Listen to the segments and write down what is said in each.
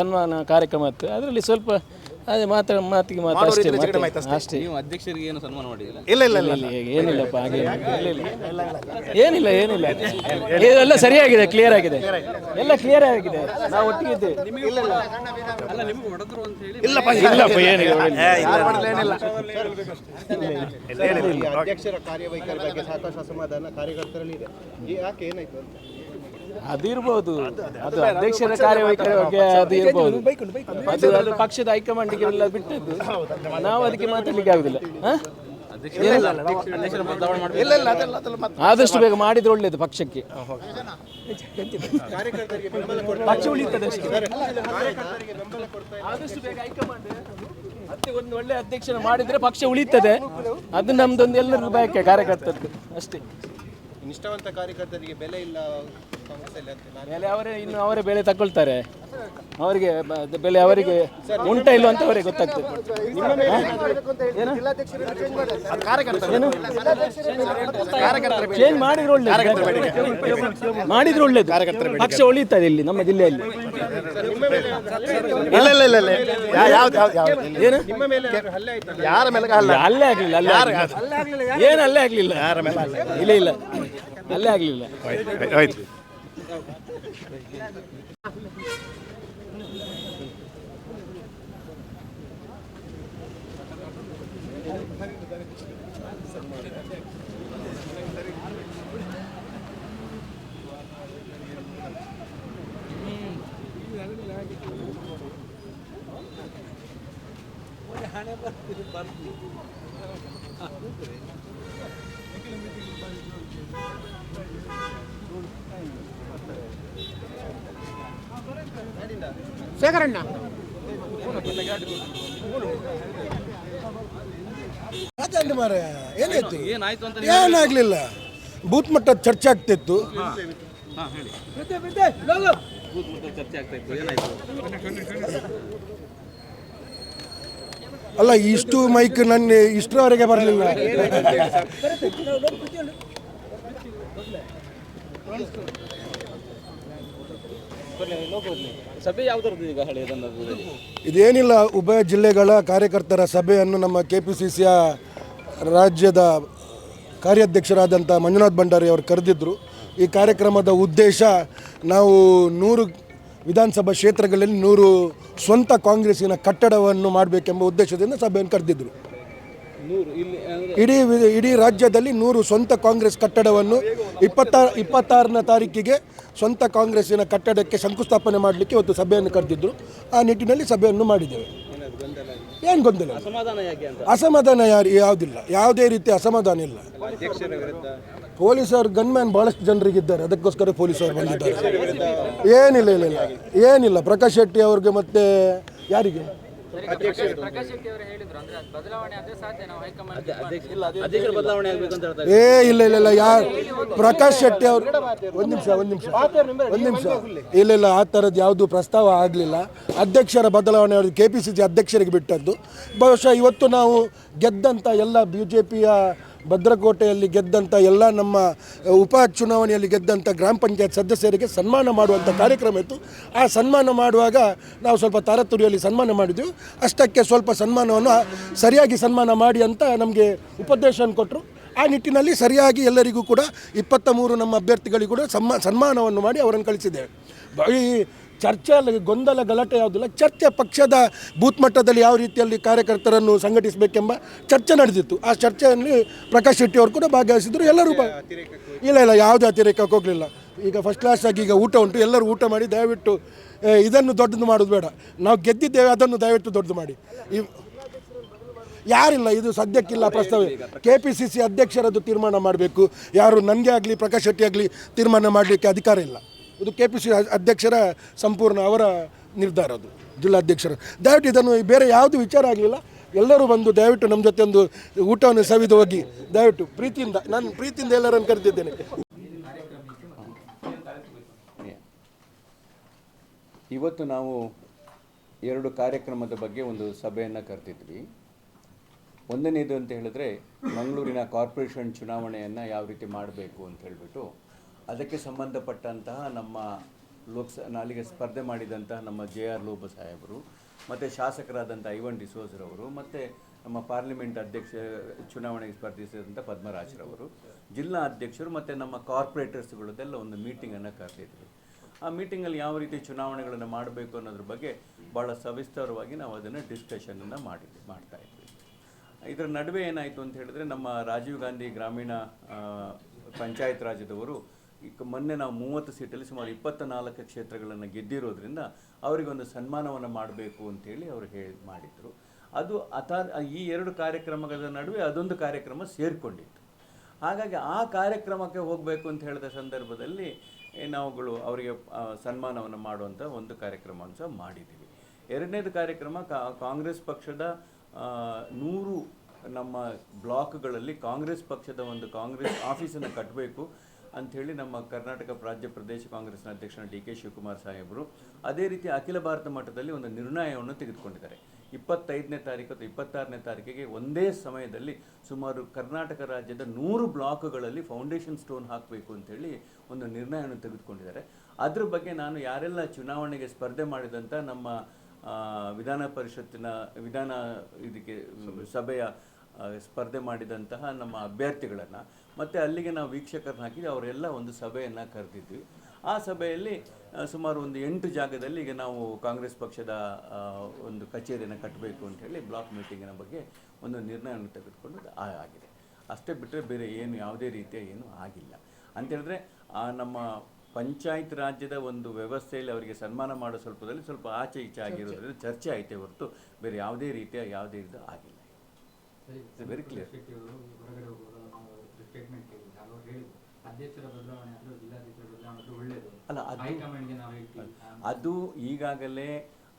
ಸನ್ಮಾನ ಕಾರ್ಯಕ್ರಮ ಇತ್ತು. ಅದರಲ್ಲಿ ಸ್ವಲ್ಪ ಅದೇ ಮಾತ್ರ ಮಾತಿಗೆ ಮಾತು ಅಷ್ಟೇ ಅಷ್ಟೇ. ನೀವು ಅಧ್ಯಕ್ಷರಿಗೆ ಏನು ಸನ್ಮಾನ ಮಾಡಿದಿಲ್ಲ ಇಲ್ಲ ಇಲ್ಲ ಇಲ್ಲ ಇಲ್ಲ, ಏನಿಲ್ಲಪ್ಪ ಹಾಗೆ ಏನಿಲ್ಲ ಏನಿಲ್ಲ. ಎಲ್ಲ ಸರಿಯಾಗಿದೆ ಕ್ಲಿಯರ್ ಆಗಿದೆ. ಎಲ್ಲ ಕ್ಲಿಯರ್ ಆಗಿದೆ. ನಾವು ಒಟ್ಟಿಗೆ ಇದ್ದೇವೆ. ಅಲ್ಲ ನಿಮ್ಗೆ ಹೊಡೆದ್ರು ಅಂತ ಹೇಳಿ. ಇಲ್ಲಪ್ಪ ಇಲ್ಲಪ್ಪ ಏನಿಲ್ಲ. ಅಧ್ಯಕ್ಷರ ಕಾರ್ಯವೈಖರಿ ಬಗ್ಗೆ ಸಾಕಷ್ಟು ಅಸಮಾಧಾನ ಕಾರ್ಯಕರ್ತರಲ್ಲಿ ಇದೆ. ಈ ಯಾಕೆ ಏನಾಯ್ತು ಅಂತ? ಅದಿರ್ಬೋದು. ಅದು ಅಧ್ಯಕ್ಷರ ಕಾರ್ಯವೈಖರಿ ಬಗ್ಗೆ ಅದು ಇರ್ಬೋದು ಅದು ಅದು ಪಕ್ಷದ ಹೈಕಮಾಂಡ್ಗೆ ಎಲ್ಲ ಬಿಟ್ಟದ್ದು ನಾವು ಅದಕ್ಕೆ ಮಾತಾಡ್ಲಿಕ್ಕೆ ಆಗುದಿಲ್ಲ. ಹ? ಅಧ್ಯಕ್ಷರ ಬದಲಾವಣೆ ಮಾಡಿ ಇಲ್ಲ ಇಲ್ಲ ಅದೆಲ್ಲ ಅದೆಲ್ಲ ಮತ್ತೆ ಆದಷ್ಟು ಬೇಗ ಮಾಡಿದ್ರೆ ಒಳ್ಳೇದು ಪಕ್ಷಕ್ಕೆ. ಪಕ್ಷ ಉಳಿತದೆ. ಆದಷ್ಟು ಬೇಗ ಹೈಕಮಾಂಡ್ ಮತ್ತೆ ಒಂದು ಒಳ್ಳೆ ಅಧ್ಯಕ್ಷನ ಮಾಡಿದ್ರೆ ಪಕ್ಷ ಉಳಿತದೆ. ಅದು ನಮ್ದೊಂದು ಎಲ್ಲರಿಗೂ ಬಯಕೆ ಕಾರ್ಯಕರ್ತದ್ದು ಅಷ್ಟೇ. ನಿಷ್ಠಾವಂತ ಕಾರ್ಯಕರ್ತರಿಗೆ ಬೆಲೆ ಇಲ್ಲ ಕಾಂಗ್ರೆಸ್ಸಲ್ಲಿ ಅಂತ ನಾನು ಬೆಲೆ ಅವರೇ ಇನ್ನು ಅವರೇ ಬೆಲೆ ತಗೊಳ್ತಾರೆ. ಅವರಿಗೆ ಬ- ಅದು ಬೆಲೆ ಅವರಿಗೆ ಉಂಟ ಇಲ್ಲ ಅಂತ ಅವರಿಗೆ ಗೊತ್ತಾಗ್ತದೆ? ಚೇಂಜ್ ಮಾಡಿದ್ರೆ ಒಳ್ಳೇದು. ಮಾಡಿದ್ರೆ ಒಳ್ಳೇದು. ಪಕ್ಷ ಉಳಿತದೆ ಇಲ್ಲಿ ನಮ್ಮ ಜಿಲ್ಲೆಯಲ್ಲಿ. ಇಲ್ಲ ಇಲ್ಲ ಇಲ್ಲ ಇಲ್ಲ. ಯಾ- ಯಾವ್ದು ಯಾವ್ದು ಯಾವ್ದು ಏನು? ನಿಮ್ಮ ಮೇಲೆ ಏನಾದ್ರು ಹಲ್ಲೆ ಆಯ್ತಾ ಯಾರ ಮೇಲೆ ಅಲ್ಲ ಅಲ್ಲೇ ಆಗ್ಲಿಲ್ಲ ಅಲ್ಲೇ ಆಗ್ಲಿಲ್ಲ. ಏನು ಅಲ್ಲೇ ಆಗ್ಲಿಲ್ಲ? ಇಲ್ಲ ಇಲ್ಲ. ಅಲ್ಲೇ ಆಗ್ಲಿಲ್ಲ. ಆಯ್ತು. ಮಾತಾಡಿ ಮಾರೆ ಏನಾಯ್ತು ಏನಾಯ್ತು ಅಂತ ಏನಾಗ್ಲಿಲ್ಲ ಬೂತ್ ಮಟ್ಟ ಚರ್ಚೆ ಆಗ್ತಿತ್ತು. ಹಾ ಹೇಳಿ. ಬೂತ್ ಮಟ್ಟದಲ್ಲಿ ಚರ್ಚೆ ಆಗ್ತಾ ಇತ್ತು ಏನಾಯ್ತು? ಅಲ್ಲ ಇಷ್ಟು ಮೈಕ್ ನನ್ನ ಇಷ್ಟರವರೆಗೆ ಬರಲಿಲ್ಲ. ಸಭೆ ಈಗ ಇದೇನಿಲ್ಲ ಉಭಯ ಜಿಲ್ಲೆಗಳ ಕಾರ್ಯಕರ್ತರ ಸಭೆಯನ್ನು ನಮ್ಮ ಕೆ ಪಿ ಸಿ ಸಿಯ ರಾಜ್ಯದ ಕಾರ್ಯಾಧ್ಯಕ್ಷರಾದಂಥ ಮಂಜುನಾಥ್ ಭಂಡಾರಿ ಅವರು ಕರೆದಿದ್ದರು ಈ ಕಾರ್ಯಕ್ರಮದ ಉದ್ದೇಶ ನಾವು ನೂರು ವಿಧಾನಸಭಾ ಕ್ಷೇತ್ರಗಳಲ್ಲಿ ನೂರು ಸ್ವಂತ ಕಾಂಗ್ರೆಸ್ಸಿನ ಕಟ್ಟಡವನ್ನು ಮಾಡಬೇಕೆಂಬ ಉದ್ದೇಶದಿಂದ ಸಭೆಯನ್ನು ಕರೆದಿದ್ದರು. ಇಡೀ ಇಡೀ ರಾಜ್ಯದಲ್ಲಿ ನೂರು ಸ್ವಂತ ಕಾಂಗ್ರೆಸ್ ಕಟ್ಟಡವನ್ನು ಇಪ್ಪತ್ತಾರು ಇಪ್ಪತ್ತಾರನೇ ತಾರೀಕಿಗೆ ಸ್ವಂತ ಕಾಂಗ್ರೆಸ್ಸಿನ ಕಟ್ಟಡಕ್ಕೆ ಶಂಕುಸ್ಥಾಪನೆ ಮಾಡಲಿಕ್ಕೆ ಇವತ್ತು ಸಭೆಯನ್ನು ಕರೆದಿದ್ದರು. ಆ ನಿಟ್ಟಿನಲ್ಲಿ ಸಭೆಯನ್ನು ಮಾಡಿದ್ದೇವೆ. ಏನು ಗೊಂದಲ ಅಸಮಾಧಾನ ಯಾರು ಯಾವುದಿಲ್ಲ. ಯಾವುದೇ ರೀತಿ ಅಸಮಾಧಾನ ಇಲ್ಲ. ಪೊಲೀಸರು ಗನ್ಮ್ಯಾನ್ ಭಾಳಷ್ಟು ಜನರಿಗಿದ್ದಾರೆ. ಅದಕ್ಕೋಸ್ಕರ ಪೊಲೀಸರು ಬಂದಿದ್ದಾರೆ. ಏನಿಲ್ಲ ಇಲ್ಲ ಇಲ್ಲ ಏನಿಲ್ಲ. ಪ್ರಕಾಶ್ ಶೆಟ್ಟಿ ಅವ್ರಿಗೆ ಮತ್ತೆ ಯಾರಿಗೆ? ಅಧ್ಯಕ್ಷರ ಬದಲಾವಣೆ ಆಗ್ಬೇಕು ಅಂತ ಹೇಳ್ತಾರೆ. ಏ ಇಲ್ಲ ಇಲ್ಲ ಇಲ್ಲ. ಯಾರು? ಪ್ರಕಾಶ್ ಶೆಟ್ಟಿ ಅವರು ಒಂದು ನಿಮಿಷ ಒಂದು ನಿಮಿಷ. ಒಂದು ನಿಮಿಷ. ಇಲ್ಲ ಇಲ್ಲ ಆ ಥರದ್ದು ಯಾವ್ದು ಪ್ರಸ್ತಾವ ಆಗಲಿಲ್ಲ. ಅಧ್ಯಕ್ಷರ ಬದಲಾವಣೆ ಅವ್ರದ್ದು ಕೆ ಪಿ ಸಿ ಸಿ ಅಧ್ಯಕ್ಷರಿಗೆ ಬಿಟ್ಟದ್ದು. ಬಹುಶಃ ಇವತ್ತು ನಾವು ಗೆದ್ದಂಥ ಎಲ್ಲ ಬಿ ಜೆ ಪಿಯ ಭದ್ರಕೋಟೆಯಲ್ಲಿ ಗೆದ್ದಂಥ ಎಲ್ಲ ನಮ್ಮ ಉಪ ಚುನಾವಣೆಯಲ್ಲಿ ಗೆದ್ದಂಥ ಗ್ರಾಮ ಪಂಚಾಯತ್ ಸದಸ್ಯರಿಗೆ ಸನ್ಮಾನ ಮಾಡುವಂಥ ಕಾರ್ಯಕ್ರಮ ಇತ್ತು. ಆ ಸನ್ಮಾನ ಮಾಡುವಾಗ ನಾವು ಸ್ವಲ್ಪ ತಾರತುರಿಯಲ್ಲಿ ಸನ್ಮಾನ ಮಾಡಿದ್ವಿ. ಅಷ್ಟಕ್ಕೆ ಸ್ವಲ್ಪ ಸನ್ಮಾನವನ್ನು ಸರಿಯಾಗಿ ಸನ್ಮಾನ ಮಾಡಿ ಅಂತ ನಮಗೆ ಉಪದೇಶವನ್ನು ಕೊಟ್ಟರು ಆ ನಿಟ್ಟಿನಲ್ಲಿ ಸರಿಯಾಗಿ ಎಲ್ಲರಿಗೂ ಕೂಡ ಇಪ್ಪತ್ತ ಮೂರು ನಮ್ಮ ಅಭ್ಯರ್ಥಿಗಳಿಗೂ ಕೂಡ ಸನ್ಮಾನವನ್ನು ಮಾಡಿ ಅವರನ್ನು ಕಳಿಸಿದ್ದೇವೆ. ಬ- ಈ ಅಲ್ಲ ಗೊಂದಲ, ಗಲಾಟೆ ಯಾವುದಿಲ್ಲ. ಚರ್ಚೆ ಪಕ್ಷದ ಬೂತ್ ಮಟ್ಟದಲ್ಲಿ ಯಾವ ರೀತಿಯಲ್ಲಿ ಕಾರ್ಯಕರ್ತರನ್ನು ಸಂಘಟಿಸಬೇಕೆಂಬ ಚರ್ಚೆ ನಡೆದಿತ್ತು. ಆ ಚರ್ಚೆಯಲ್ಲಿ ಪ್ರಕಾಶ್ ಶೆಟ್ಟಿ ಅವರು ಕೂಡ ಭಾಗವಹಿಸಿದ್ರು. ಎಲ್ಲರೂ ಇಲ್ಲ ಇಲ್ಲ, ಯಾವುದೇ ಅತಿರೇಕಕ್ಕೆ ಹೋಗಲಿಲ್ಲ. ಈಗ ಫಸ್ಟ್ ಕ್ಲಾಸ್ ಆಗಿ ಈಗ ಊಟ ಉಂಟು. ಎಲ್ಲರೂ ಊಟ ಮಾಡಿ ದಯವಿಟ್ಟು ಇದನ್ನು ದೊಡ್ಡದು ಮಾಡೋದು ಬೇಡ. ನಾವು ಗೆದ್ದಿದ್ದೇವೆ, ಅದನ್ನು ದಯವಿಟ್ಟು ದೊಡ್ಡದು ಮಾಡಿ. ಈ ಯಾರಿಲ್ಲ, ಇದು ಸದ್ಯಕ್ಕಿಲ್ಲ ಪ್ರಸ್ತಾವ. ಕೆ ಪಿ ಸಿ ಸಿ ಅಧ್ಯಕ್ಷರದ್ದು ತೀರ್ಮಾನ ಮಾಡಬೇಕು. ಯಾರು ನನಗೆ ಆಗಲಿ, ಪ್ರಕಾಶ್ ಶೆಟ್ಟಿ ಆಗಲಿ ತೀರ್ಮಾನ ಮಾಡಲಿಕ್ಕೆ ಅಧಿಕಾರ ಇಲ್ಲ. ಇದು ಕೆ ಪಿ ಸಿ ಅಧ್ಯಕ್ಷರ ಸಂಪೂರ್ಣ ಅವರ ನಿರ್ಧಾರ ಅದು, ಜಿಲ್ಲಾಧ್ಯಕ್ಷರು. ದಯವಿಟ್ಟು ಇದನ್ನು ಬೇರೆ ಯಾವುದು ವಿಚಾರ ಆಗಲಿಲ್ಲ. ಎಲ್ಲರೂ ಬಂದು ದಯವಿಟ್ಟು ನಮ್ಮ ಜೊತೆ ಒಂದು ಊಟವನ್ನು ಸವಿದು ಹೋಗಿ. ದಯವಿಟ್ಟು ಪ್ರೀತಿಯಿಂದ, ನಾನು ಪ್ರೀತಿಯಿಂದ ಎಲ್ಲರನ್ನು ಕರೆದಿದ್ದೇನೆ. ಇವತ್ತು ನಾವು ಎರಡು ಕಾರ್ಯಕ್ರಮದ ಬಗ್ಗೆ ಒಂದು ಸಭೆಯನ್ನು ಕರೆದಿದ್ವಿ. ಒಂದನೇದು ಅಂತ ಹೇಳಿದ್ರೆ, ಮಂಗಳೂರಿನ ಕಾರ್ಪೊರೇಷನ್ ಚುನಾವಣೆಯನ್ನು ಯಾವ ರೀತಿ ಮಾಡಬೇಕು ಅಂತ ಹೇಳಿಬಿಟ್ಟು ಅದಕ್ಕೆ ಸಂಬಂಧಪಟ್ಟಂತಹ ನಮ್ಮ ಲೋಕ್ಸ, ನಾಲಿಗೆ ಸ್ಪರ್ಧೆ ಮಾಡಿದಂತಹ ನಮ್ಮ ಜೆ ಆರ್ ಲೋಬ ಸಾಹೇಬರು, ಮತ್ತು ಶಾಸಕರಾದಂಥ ಐವನ್ ಡಿಸೋಜ್ರವರು ಮತ್ತು ನಮ್ಮ ಪಾರ್ಲಿಮೆಂಟ್ ಅಧ್ಯಕ್ಷ, ಚುನಾವಣೆಗೆ ಸ್ಪರ್ಧಿಸಿದಂಥ ಪದ್ಮರಾಜರವರು, ಜಿಲ್ಲಾ ಅಧ್ಯಕ್ಷರು, ಮತ್ತು ನಮ್ಮ ಕಾರ್ಪೊರೇಟರ್ಸ್ಗಳದ್ದೆಲ್ಲ ಒಂದು ಮೀಟಿಂಗನ್ನು ಕರೆದಿದ್ವಿ. ಆ ಮೀಟಿಂಗಲ್ಲಿ ಯಾವ ರೀತಿ ಚುನಾವಣೆಗಳನ್ನು ಮಾಡಬೇಕು ಅನ್ನೋದ್ರ ಬಗ್ಗೆ ಭಾಳ ಸವಿಸ್ತಾರವಾಗಿ ನಾವು ಅದನ್ನು ಡಿಸ್ಕಷನನ್ನು ಮಾಡ್ತಾ ಇದ್ವಿ. ಇದರ ನಡುವೆ ಏನಾಯಿತು ಅಂತ ಹೇಳಿದ್ರೆ ನಮ್ಮ ರಾಜೀವ್ ಗಾಂಧಿ ಗ್ರಾಮೀಣ ಪಂಚಾಯತ್ ರಾಜ್ಯದವರು ಈಗ ಮೊನ್ನೆ ನಾವು ಮೂವತ್ತು ಸೀಟಲ್ಲಿ ಸುಮಾರು ಇಪ್ಪತ್ತ ನಾಲ್ಕು ಕ್ಷೇತ್ರಗಳನ್ನು ಗೆದ್ದಿರೋದ್ರಿಂದ ಅವರಿಗೊಂದು ಸನ್ಮಾನವನ್ನು ಮಾಡಬೇಕು ಅಂತೇಳಿ ಅವರು ಹೇಳಿ ಮಾಡಿದರು. ಅದು ಅಥಾ ಈ ಎರಡು ಕಾರ್ಯಕ್ರಮಗಳ ನಡುವೆ ಅದೊಂದು ಕಾರ್ಯಕ್ರಮ ಸೇರಿಕೊಂಡಿತ್ತು. ಹಾಗಾಗಿ ಆ ಕಾರ್ಯಕ್ರಮಕ್ಕೆ ಹೋಗಬೇಕು ಅಂತ ಹೇಳಿದ ಸಂದರ್ಭದಲ್ಲಿ ನಾವುಗಳು ಅವರಿಗೆ ಸನ್ಮಾನವನ್ನು ಮಾಡುವಂಥ ಒಂದು ಕಾರ್ಯಕ್ರಮವನ್ನು ಸಹ ಮಾಡಿದ್ದೀವಿ. ಎರಡನೇದು ಕಾರ್ಯಕ್ರಮ ಕಾಂಗ್ರೆಸ್ ಪಕ್ಷದ ನೂರು ನಮ್ಮ ಬ್ಲಾಕ್ಗಳಲ್ಲಿ ಕಾಂಗ್ರೆಸ್ ಪಕ್ಷದ ಒಂದು ಕಾಂಗ್ರೆಸ್ ಆಫೀಸನ್ನು ಕಟ್ಟಬೇಕು ಅಂಥೇಳಿ ನಮ್ಮ ಕರ್ನಾಟಕ ರಾಜ್ಯ ಪ್ರದೇಶ ಕಾಂಗ್ರೆಸ್ನ ಅಧ್ಯಕ್ಷನ ಡಿ ಕೆ ಶಿವಕುಮಾರ್ ಸಾಹೇಬರು ಅದೇ ರೀತಿ ಅಖಿಲ ಭಾರತ ಮಟ್ಟದಲ್ಲಿ ಒಂದು ನಿರ್ಣಯವನ್ನು ತೆಗೆದುಕೊಂಡಿದ್ದಾರೆ. ಇಪ್ಪತ್ತೈದನೇ ತಾರೀಕು ಅಥವಾ ಇಪ್ಪತ್ತಾರನೇ ತಾರೀಕಿಗೆ ಒಂದೇ ಸಮಯದಲ್ಲಿ ಸುಮಾರು ಕರ್ನಾಟಕ ರಾಜ್ಯದ ನೂರು ಬ್ಲಾಕ್ಗಳಲ್ಲಿ ಫೌಂಡೇಶನ್ ಸ್ಟೋನ್ ಹಾಕಬೇಕು ಅಂತೇಳಿ ಒಂದು ನಿರ್ಣಯವನ್ನು ತೆಗೆದುಕೊಂಡಿದ್ದಾರೆ. ಅದ್ರ ಬಗ್ಗೆ ನಾನು ಯಾರೆಲ್ಲ ಚುನಾವಣೆಗೆ ಸ್ಪರ್ಧೆ ಮಾಡಿದಂಥ ನಮ್ಮ ವಿಧಾನ ಪರಿಷತ್ತಿನ ವಿಧಾನ ಇದಕ್ಕೆ ಸಭೆಯ ಸ್ಪರ್ಧೆ ಮಾಡಿದಂತಹ ನಮ್ಮ ಅಭ್ಯರ್ಥಿಗಳನ್ನು. ಮತ್ತು ಅಲ್ಲಿಗೆ ನಾವು ವೀಕ್ಷಕರನ್ನ ಹಾಕಿದ್ವಿ ಅವರೆಲ್ಲ ಒಂದು ಸಭೆಯನ್ನು ಕರೆದಿದ್ವಿ. ಆ ಸಭೆಯಲ್ಲಿ ಸುಮಾರು ಒಂದು ಎಂಟು ಜಾಗದಲ್ಲಿ ಈಗ ನಾವು ಕಾಂಗ್ರೆಸ್ ಪಕ್ಷದ ಒಂದು ಕಚೇರಿಯನ್ನು ಕಟ್ಟಬೇಕು ಅಂತೇಳಿ ಬ್ಲಾಕ್ ಮೀಟಿಂಗಿನ ಬಗ್ಗೆ ಒಂದು ನಿರ್ಣಯವನ್ನು ತೆಗೆದುಕೊಂಡು ಆಗಿದೆ. ಅಷ್ಟೇ ಬಿಟ್ಟರೆ ಬೇರೆ ಏನು ಯಾವುದೇ ರೀತಿಯ ಏನು ಆಗಿಲ್ಲ. ಅಂತೇಳಿದ್ರೆ ಆ, ನಮ್ಮ ಪಂಚಾಯತ್ ರಾಜ್ಯದ ಒಂದು ವ್ಯವಸ್ಥೆಯಲ್ಲಿ ಅವರಿಗೆ ಸನ್ಮಾನ ಮಾಡೋ ಸ್ವಲ್ಪದಲ್ಲಿ ಸ್ವಲ್ಪ ಆಚೆ ಈಚೆ ಆಗಿರೋದ್ರಿಂದ ಚರ್ಚೆ ಆಯಿತೇ ಹೊರತು ಬೇರೆ ಯಾವುದೇ ರೀತಿಯ ಯಾವುದೇ ಇದು ಆಗಿಲ್ಲ. ವೆರಿ ಕ್ಲಿಯರ್ ಹೊರಗಡೆ ನಾವು ಸ್ಟೇಟ್ಮೆಂಟ್ ಕೇಳಿದ್ದೆ ಅವರು ಹೇಳಿದ್ರು ಅಧ್ಯಕ್ಷರ ಬದಲಾವಣೆ ಆದರೂ ಜಿಲ್ಲಾಧ್ಯಕ್ಷರ ಬದಲಾವಣೆ ಆದರೂ ಒಳ್ಳೆಯದು ಅಲ್ಲ, ಅದು- ಹೈಕಮಾಂಡ್ಗೆ ನಾವು ಹೇಳ್ತೀವಿ. ಅದು ಈಗಾಗಲೇ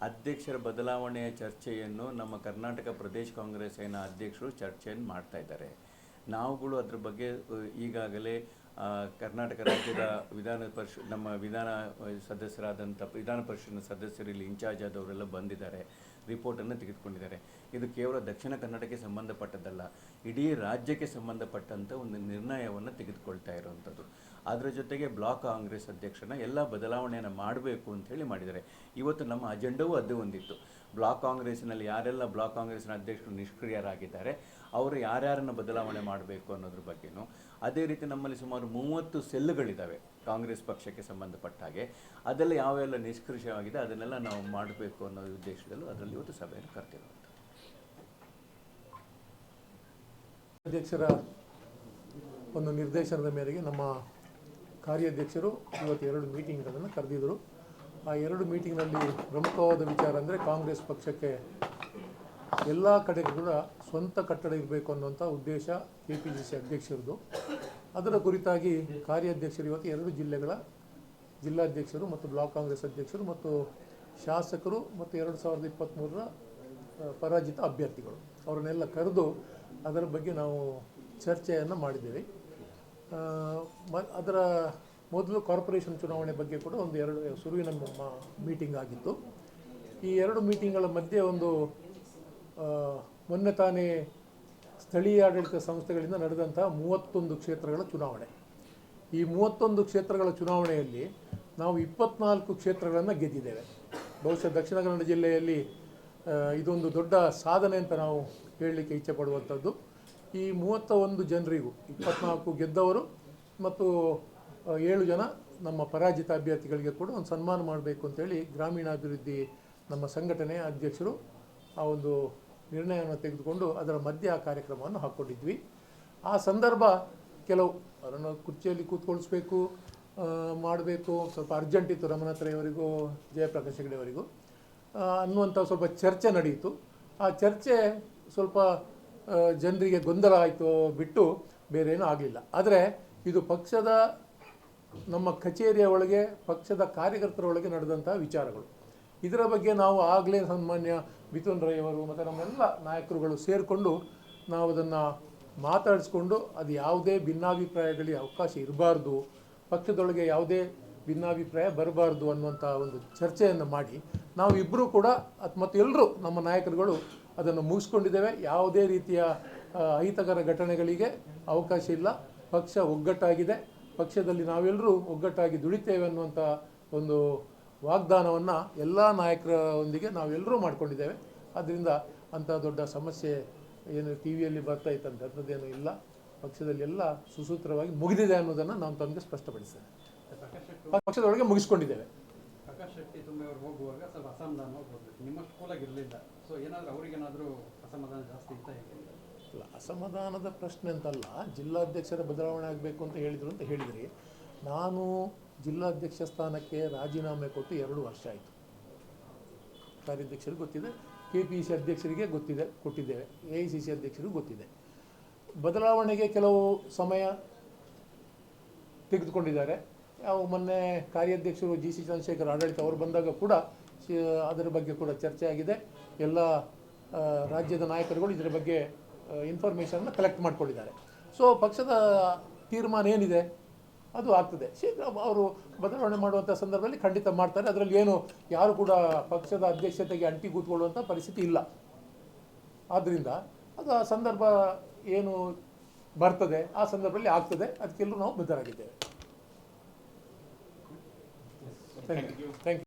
ಅಧ್ಯಕ್ಷರ ಬದಲಾವಣೆಯ ಚರ್ಚೆಯನ್ನು ನಮ್ಮ ಕರ್ನಾಟಕ ಪ್ರದೇಶ ಕಾಂಗ್ರೆಸ್ಸಿನ ಅಧ್ಯಕ್ಷರು ಚರ್ಚೆಯನ್ನು ಮಾಡ್ತಾ ಇದ್ದಾರೆ. ನಾವುಗಳು ಅದ್ರ ಬಗ್ಗೆ ಈಗಾಗಲೇ ಕರ್ನಾಟಕ ರಾಜ್ಯದ ವಿಧಾನ ಪರಿಷತ್ ನಮ್ಮ ವಿಧಾನ ಸದಸ್ಯರಾದಂಥ, ವಿಧಾನ ಪರಿಷತ್ನ ಸದಸ್ಯರು ಇಲ್ಲಿ ಇನ್ಚಾರ್ಜ್ ಆದವರೆಲ್ಲ ಬಂದಿದ್ದಾರೆ. ರಿಪೋರ್ಟನ್ನು ತೆಗೆದುಕೊಂಡಿದ್ದಾರೆ. ಇದು ಕೇವಲ ದಕ್ಷಿಣ ಕನ್ನಡಕ್ಕೆ ಸಂಬಂಧಪಟ್ಟದ್ದಲ್ಲ, ಇಡೀ ರಾಜ್ಯಕ್ಕೆ ಸಂಬಂಧಪಟ್ಟಂಥ ಒಂದು ನಿರ್ಣಯವನ್ನು ತೆಗೆದುಕೊಳ್ತಾ ಇರುವಂಥದ್ದು. ಅದರ ಜೊತೆಗೆ ಬ್ಲಾಕ್ ಕಾಂಗ್ರೆಸ್ ಅಧ್ಯಕ್ಷನ ಎಲ್ಲ ಬದಲಾವಣೆಯನ್ನು ಮಾಡಬೇಕು ಅಂತ ಹೇಳಿ ಮಾಡಿದ್ದಾರೆ. ಇವತ್ತು ನಮ್ಮ ಅಜೆಂಡವೂ ಅದೇ ಒಂದಿತ್ತು. ಬ್ಲಾಕ್ ಕಾಂಗ್ರೆಸ್ನಲ್ಲಿ ಯಾರೆಲ್ಲ ಬ್ಲಾಕ್ ಕಾಂಗ್ರೆಸ್ನ ಅಧ್ಯಕ್ಷರು ನಿಷ್ಕ್ರಿಯರಾಗಿದ್ದಾರೆ, ಅವರು ಯಾರ್ಯಾರನ್ನು ಬದಲಾವಣೆ ಮಾಡಬೇಕು ಅನ್ನೋದ್ರ ಬಗ್ಗೆನೂ, ಅದೇ ರೀತಿ ನಮ್ಮಲ್ಲಿ ಸುಮಾರು ಮೂವತ್ತು ಸೆಲ್ಲುಗಳಿದ್ದಾವೆ ಕಾಂಗ್ರೆಸ್ ಪಕ್ಷಕ್ಕೆ ಸಂಬಂಧಪಟ್ಟ ಹಾಗೆ. ಅದೆಲ್ಲ ಯಾವೆಲ್ಲ ನಿಷ್ಕ್ರಿಯವಾಗಿದೆ ಅದನ್ನೆಲ್ಲ ನಾವು ಮಾಡಬೇಕು ಅನ್ನೋ ಉದ್ದೇಶದಲ್ಲೂ ಅದರಲ್ಲಿ ಇವತ್ತು ಸಭೆಯನ್ನು ಕರೆದಿರುವಂಥದ್ದು ಅಧ್ಯಕ್ಷರ ಒಂದು ನಿರ್ದೇಶನದ ಮೇರೆಗೆ ನಮ್ಮ ಕಾರ್ಯಾಧ್ಯಕ್ಷರು ಇವತ್ತು ಎರಡು ಮೀಟಿಂಗ್ಗಳನ್ನು ಕರೆದಿದ್ದರು. ಆ ಎರಡು ಮೀಟಿಂಗ್ನಲ್ಲಿ ಪ್ರಮುಖವಾದ ವಿಚಾರ ಅಂದರೆ ಕಾಂಗ್ರೆಸ್ ಪಕ್ಷಕ್ಕೆ ಎಲ್ಲ ಕಡೆಗೂ ಕೂಡ ಸ್ವಂತ ಕಟ್ಟಡ ಇರಬೇಕು ಅನ್ನುವಂಥ ಉದ್ದೇಶ ಕೆ ಪಿ ಸಿ ಸಿ ಅಧ್ಯಕ್ಷರದು. ಅದರ ಕುರಿತಾಗಿ ಕಾರ್ಯಾಧ್ಯಕ್ಷರು ಇವತ್ತು ಎರಡು ಜಿಲ್ಲೆಗಳ ಜಿಲ್ಲಾಧ್ಯಕ್ಷರು ಮತ್ತು ಬ್ಲಾಕ್ ಕಾಂಗ್ರೆಸ್ ಅಧ್ಯಕ್ಷರು ಮತ್ತು ಶಾಸಕರು ಮತ್ತು ಎರಡು ಸಾವಿರದ ಇಪ್ಪತ್ತ್ಮೂರರ ಪರಾಜಿತ ಅಭ್ಯರ್ಥಿಗಳು. ಅವರನ್ನೆಲ್ಲ ಕರೆದು ಅದರ ಬಗ್ಗೆ ನಾವು ಚರ್ಚೆಯನ್ನು ಮಾಡಿದ್ದೇವೆ. ಅದರ ಮೊದಲು ಕಾರ್ಪೊರೇಷನ್ ಚುನಾವಣೆ ಬಗ್ಗೆ ಕೂಡ ಒಂದು ಎರಡು ಸುರುವಿನ ಮೀಟಿಂಗ್ ಆಗಿತ್ತು. ಈ ಎರಡು ಮೀಟಿಂಗ್ಗಳ ಮಧ್ಯೆ ಒಂದು ಮೊನ್ನೆ ತಾನೇ ಸ್ಥಳೀಯ ಆಡಳಿತ ಸಂಸ್ಥೆಗಳಿಂದ ನಡೆದಂತಹ ಮೂವತ್ತೊಂದು ಕ್ಷೇತ್ರಗಳ ಚುನಾವಣೆ. ಈ ಮೂವತ್ತೊಂದು ಕ್ಷೇತ್ರಗಳ ಚುನಾವಣೆಯಲ್ಲಿ ನಾವು ಇಪ್ಪತ್ನಾಲ್ಕು ಕ್ಷೇತ್ರಗಳನ್ನು ಗೆದ್ದಿದ್ದೇವೆ. ಬಹುಶಃ ದಕ್ಷಿಣ ಕನ್ನಡ ಜಿಲ್ಲೆಯಲ್ಲಿ ಇದೊಂದು ದೊಡ್ಡ ಸಾಧನೆ ಅಂತ ನಾವು ಹೇಳಲಿಕ್ಕೆ ಇಚ್ಛೆ ಪಡುವಂಥದ್ದು ಈ ಮೂವತ್ತ ಒಂದು ಜನರಿಗೂ ಇಪ್ಪತ್ನಾಲ್ಕು ಗೆದ್ದವರು ಮತ್ತು ಏಳು ಜನ ನಮ್ಮ ಪರಾಜಿತ ಅಭ್ಯರ್ಥಿಗಳಿಗೆ ಕೂಡ ಒಂದು ಸನ್ಮಾನ ಮಾಡಬೇಕು ಅಂತೇಳಿ ಗ್ರಾಮೀಣಾಭಿವೃದ್ಧಿ ನಮ್ಮ ಸಂಘಟನೆ ಅಧ್ಯಕ್ಷರು ಆ ಒಂದು ನಿರ್ಣಯವನ್ನು ತೆಗೆದುಕೊಂಡು ಅದರ ಮಧ್ಯೆ ಆ ಕಾರ್ಯಕ್ರಮವನ್ನು ಹಾಕ್ಕೊಂಡಿದ್ವಿ. ಆ ಸಂದರ್ಭ ಕೆಲವು ಅವರನ್ನು ಕುರ್ಚಿಯಲ್ಲಿ ಕೂತ್ಕೊಳಿಸ್ಬೇಕು ಮಾಡಬೇಕು, ಸ್ವಲ್ಪ ಅರ್ಜೆಂಟ್ ಇತ್ತು ರಮನಾಥರಯವರಿಗೂ ಜಯಪ್ರಕಾಶ್ ಹೆಗಡೆಯವರಿಗೂ ಅನ್ನುವಂಥ ಸ್ವಲ್ಪ ಚರ್ಚೆ ನಡೆಯಿತು. ಆ ಚರ್ಚೆ ಸ್ವಲ್ಪ ಜನರಿಗೆ ಗೊಂದಲ ಆಯಿತು, ಬಿಟ್ಟು ಬೇರೆ ಏನೂ ಆಗಲಿಲ್ಲ. ಆದರೆ ಇದು ಪಕ್ಷದ ನಮ್ಮ ಕಚೇರಿಯ ಒಳಗೆ, ಪಕ್ಷದ ಕಾರ್ಯಕರ್ತರ ಒಳಗೆ ನಡೆದಂತಹ ವಿಚಾರಗಳು. ಇದರ ಬಗ್ಗೆ ನಾವು ಆಗಲೇ ಸನ್ಮಾನ್ಯ ಮಿಥುನ್ ರೈ ಅವರು ಮತ್ತು ನಮ್ಮೆಲ್ಲ ನಾಯಕರುಗಳು ಸೇರಿಕೊಂಡು ನಾವು ಅದನ್ನು ಮಾತಾಡಿಸ್ಕೊಂಡು ಅದು ಯಾವುದೇ ಭಿನ್ನಾಭಿಪ್ರಾಯಗಳಿಗೆ ಅವಕಾಶ ಇರಬಾರ್ದು, ಪಕ್ಷದೊಳಗೆ ಯಾವುದೇ ಭಿನ್ನಾಭಿಪ್ರಾಯ ಬರಬಾರ್ದು ಅನ್ನುವಂಥ ಒಂದು ಚರ್ಚೆಯನ್ನು ಮಾಡಿ ನಾವು ಇಬ್ಬರೂ ಕೂಡ ಮತ್ತು ಎಲ್ಲರೂ ನಮ್ಮ ನಾಯಕರುಗಳು ಅದನ್ನು ಮುಗಿಸ್ಕೊಂಡಿದ್ದೇವೆ. ಯಾವುದೇ ರೀತಿಯ ಅಹಿತಕರ ಘಟನೆಗಳಿಗೆ ಅವಕಾಶ ಇಲ್ಲ. ಪಕ್ಷ ಒಗ್ಗಟ್ಟಾಗಿದೆ. ಪಕ್ಷದಲ್ಲಿ ನಾವೆಲ್ಲರೂ ಒಗ್ಗಟ್ಟಾಗಿ ದುಡಿತೇವೆ ಅನ್ನುವಂಥ ಒಂದು ವಾಗ್ದಾನವನ್ನು ಎಲ್ಲ ನಾಯಕರೊಂದಿಗೆ ನಾವೆಲ್ಲರೂ ಮಾಡ್ಕೊಂಡಿದ್ದೇವೆ. ಆದ್ದರಿಂದ ಅಂಥ ದೊಡ್ಡ ಸಮಸ್ಯೆ ಏನು ಟಿ ವಿಯಲ್ಲಿ ಬರ್ತಾ ಇತ್ತಂತೆ ಇಲ್ಲ. ಪಕ್ಷದಲ್ಲಿ ಎಲ್ಲ ಸುಸೂತ್ರವಾಗಿ ಮುಗಿದಿದೆ ಅನ್ನೋದನ್ನು ನಾನು ತಮಗೆ ಸ್ಪಷ್ಟಪಡಿಸ್ತೇನೆ. ಪಕ್ಷದೊಳಗೆ ಮುಗಿಸ್ಕೊಂಡಿದ್ದೇವೆ. ಹೋಗುವಾಗ ಅಸಮಾಧಾನ ಅಸಮಾಧಾನ ಜಾಸ್ತಿ ಅಲ್ಲ, ಅಸಮಾಧಾನದ ಪ್ರಶ್ನೆ ಅಂತಲ್ಲ, ಜಿಲ್ಲಾಧ್ಯಕ್ಷರ ಬದಲಾವಣೆ ಆಗಬೇಕು ಅಂತ ಹೇಳಿದರು ಅಂತ ಹೇಳಿದ್ರಿ. ನಾನು ಜಿಲ್ಲಾಧ್ಯಕ್ಷ ಸ್ಥಾನಕ್ಕೆ ರಾಜೀನಾಮೆ ಕೊಟ್ಟು ಎರಡು ವರ್ಷ ಆಯಿತು. ಕಾರ್ಯಾಧ್ಯಕ್ಷರಿಗೆ ಗೊತ್ತಿದೆ ಕೆ ಪಿ ಸಿ ಅಧ್ಯಕ್ಷರಿಗೆ ಗೊತ್ತಿದೆ, ಕೊಟ್ಟಿದ್ದೇವೆ. ಎ ಐ ಸಿ ಸಿ ಅಧ್ಯಕ್ಷರಿಗೂ ಗೊತ್ತಿದೆ. ಬದಲಾವಣೆಗೆ ಕೆಲವು ಸಮಯ ತೆಗೆದುಕೊಂಡಿದ್ದಾರೆ. ನಾವು ಮೊನ್ನೆ ಕಾರ್ಯಾಧ್ಯಕ್ಷರು ಜಿ ಸಿ ಚಂದ್ರಶೇಖರ್ ಆಡಳಿತ ಅವರು ಬಂದಾಗ ಕೂಡ ಅದರ ಬಗ್ಗೆ ಕೂಡ ಚರ್ಚೆ ಆಗಿದೆ. ಎಲ್ಲ ರಾಜ್ಯದ ನಾಯಕರುಗಳು ಇದರ ಬಗ್ಗೆ ಇನ್ಫಾರ್ಮೇಷನ್ನ ಕಲೆಕ್ಟ್ ಮಾಡ್ಕೊಂಡಿದ್ದಾರೆ. ಸೊ ಪಕ್ಷದ ತೀರ್ಮಾನ ಏನಿದೆ? ಅದು ಆಗ್ತದೆ. ಶೀಘ್ರ ಅವರು ಬದಲಾವಣೆ ಮಾಡುವಂಥ ಸಂದರ್ಭದಲ್ಲಿ ಖಂಡಿತ ಮಾಡ್ತಾರೆ. ಅದರಲ್ಲಿ ಏನು ಯಾರು ಕೂಡ ಪಕ್ಷದ ಅಧ್ಯಕ್ಷತೆಗೆ ಅಂಟಿ ಕೂತ್ಕೊಳ್ಳುವಂಥ ಪರಿಸ್ಥಿತಿ ಇಲ್ಲ. ಆದ್ದರಿಂದ ಅದು ಆ ಸಂದರ್ಭ ಏನು ಬರ್ತದೆ ಆ ಸಂದರ್ಭದಲ್ಲಿ ಆಗ್ತದೆ. ಅದಕ್ಕೆಲ್ಲೂ ನಾವು ಬದ್ಧರಾಗಿದ್ದೇವೆ. Thank you thank you